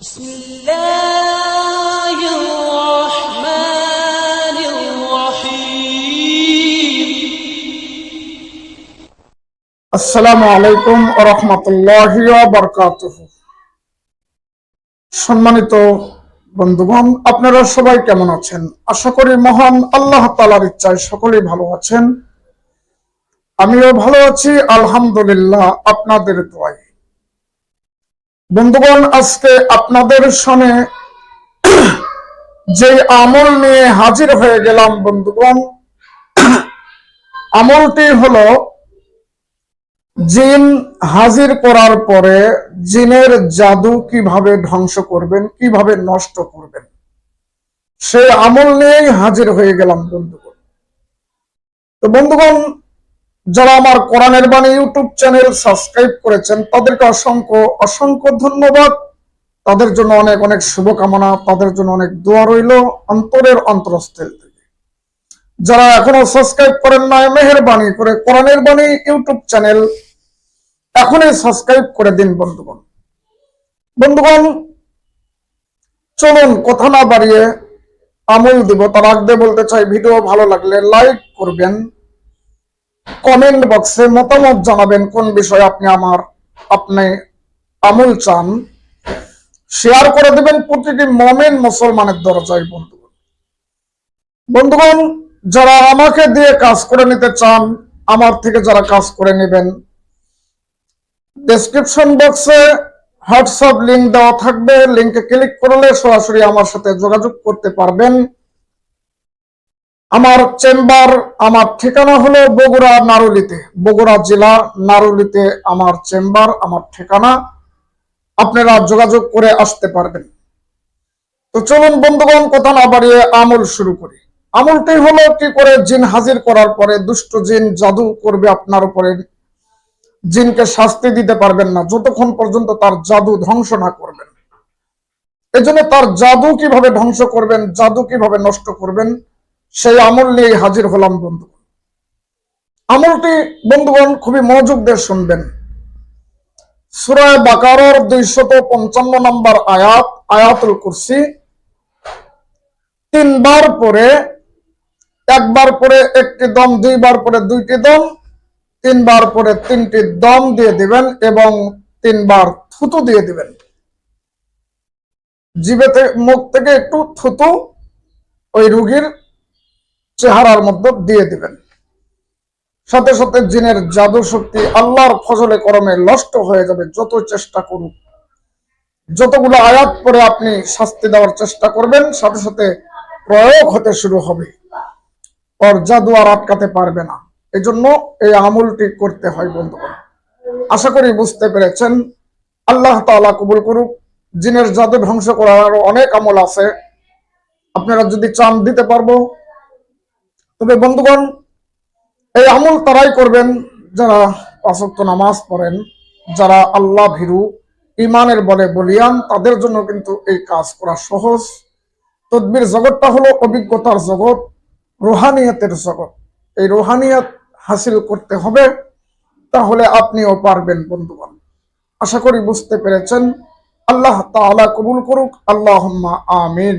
بسم الله الرحمن الرحيم আসসালামু আলাইকুম রহমতুল্লাহ বরকাত সম্মানিত বন্ধুগণ আপনারা সবাই কেমন আছেন আশা করি মহান আল্লাহ তালার ইচ্ছায় সকলেই ভালো আছেন আমিও ভালো আছি আলহামদুলিল্লাহ আপনাদের দোয়ায় বন্ধুগণ, আজকে আপনাদের সনে যে আমল নিয়ে হাজির হয়ে গেলাম বন্ধুগণ, আমলটি হলো জিন হাজির করার পরে জিনের জাদু কীভাবে ধ্বংস করবেন, কীভাবে নষ্ট করবেন, সেই আমল নিয়েই হাজির হয়ে গেলাম বন্ধুগণ। তো বন্ধুগণ যারা আমার কোরআনের বাণী ইউটিউব চ্যানেল সাবস্ক্রাইব করেছেন, তাদেরকে অসংখ্য অসংখ্য ধন্যবাদ। তাদের জন্য অনেক অনেক শুভকামনা, তাদের জন্য অনেক দোয়া রইল অন্তরের অন্তরস্থল থেকে। যারা এখনও সাবস্ক্রাইব করেন না মেহেরবানি করে কোরআনের বাণী ইউটিউব চ্যানেল এখনই সাবস্ক্রাইব করে দিন, বন্ধুগণ। বন্ধুগণ, চলুন কথা না বাড়িয়ে আমল দিব তার আগে বলতে চাই। ভিডিও ভালো লাগলে লাইক করবেন কমেন্ট বক্সে মতামত জানাবেন কোন বিষয়ে আপনি আমার, আপনি আমল চান। শেয়ার করে দিবেন, প্রতিটি মমেন মুসলমানের দরজায়, বন্ধুগণ। বন্ধুগণ, যারা আমাকে দিয়ে কাজ করে নিতে চান, আমার থেকে যারা কাজ করে নেবেন ডেসক্রিপশন বক্সে হোয়াটসঅ্যাপ লিংক দেওয়া থাকবে। লিংকে ক্লিক করলে সরাসরি আমার সাথে যোগাযোগ করতে পারবেন। আমার চেম্বার, আমার ঠিকানা হলো বগুড়া নারুলিতে। বগুড়া জেলা নারুলিতে আমার চেম্বার, আমার ঠিকানা। আপনারা যোগাযোগ করে আসতে পারবেন। তো চলুন বন্ধুগণ, কথা না বাড়িয়ে আমল শুরু করি। আমলটি হলো কি করে জিন হাজির করার পরে দুষ্ট জিন জাদু করবে আপনার উপরে। জিনকে শাস্তি দিতে পারবেন না, যতক্ষণ পর্যন্ত তার জাদু ধ্বংস না করবেন। এজন্য তার জাদু কীভাবে ধ্বংস করবেন, জাদু কীভাবে নষ্ট করবেন সেই আমল নিয়ে হাজির হলাম বন্ধু আমলটি বন্ধুগণ খুবই মনোযোগ দিয়ে শুনবেন। সুরায় বাকারর দুইশত পঞ্চান্ন নম্বর আয়াত, আয়াতুল কুরসি। তিনবার পরে, একবার পরে একটি দম, দুইবার পরে দুইটি দম, তিনবার পরে তিনটি দম দিয়ে দিবেন এবং তিনবার থুতু দিয়ে দিবেন। জিবে মুখ থেকে একটু থুতু ওই রুগীর চেহারার মধ্যে দিয়ে দিবেন। সাথে সাথে জিনের জাদু শক্তি আল্লাহর ফজলে করমে নষ্ট হয়ে যাবে, যত চেষ্টা করুক। যতগুলো আয়াত পরে আপনি শাস্তি দেওয়ার চেষ্টা করবেন, সাথে সাথে প্রয়োগ হতে শুরু হবে। ওর জাদু আর আটকাতে পারবে না। এজন্য এই আমলটি করতে হয় বন্ধুগণ। আশা করি বুঝতে পেরেছেন। আল্লাহ তাআলা কবুল করুক। জিনের জাদু ধ্বংস করার অনেক আমল আছে। আপনারা যদি চান দিতে পারব তবে বন্ধুগণ, এই আমল তারাই করবেন যারা পাঁচক্ত নামাজ পড়েন, যারা আল্লাহ ভীরু ইমানের বলে বলিয়ান, তাদের জন্য কিন্তু এই কাজ করা সহজ। তদ্বির জগৎটা হলো অভিজ্ঞতার জগৎ, রোহানিয়তের জগৎ। এই রোহানিয়ত হাসিল করতে হবে, তাহলে আপনিও পারবেন বন্ধুগণ। আশা করি বুঝতে পেরেছেন। আল্লাহ তাআলা কবুল করুক। আল্লাহ আমিন।